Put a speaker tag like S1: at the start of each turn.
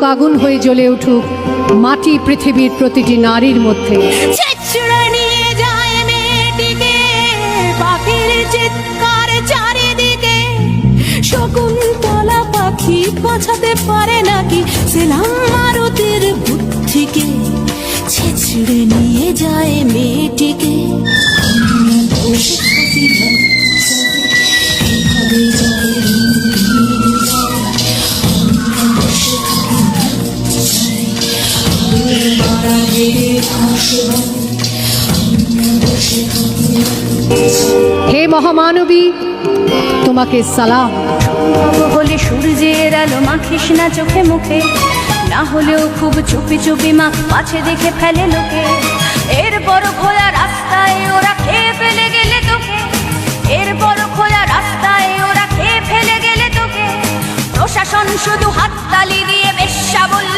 S1: আগুন হয়ে জ্বলে উঠুক, মাটি পৃথিবীর প্রতিটি নারীর মধ্যে।
S2: শকুন্তলা পাখি বাঁচাতে পারে নাকি? সেলাম মারুতির বুদ্ধিকে ছেঁচড়ে নিয়ে যায় মেয়েটিকে।
S1: হে মহামানবী, তোমাকে সালাম।
S3: হলে সূর্যের আলো মাখিস না চোখে মুখে, না হলেও খুব চুপি চুপি মাখ পাছে দেখে ফেলে লোকে। এর বড় খোলা রাস্তায় ওরা খেয়ে ফেলে গেলে তোকে। এর বড় খোলা রাস্তায় ওরা খেয়ে ফেলে গেলে তোকে। প্রশাসন শুধু হাততালি দিয়ে বেশ্যা বেশ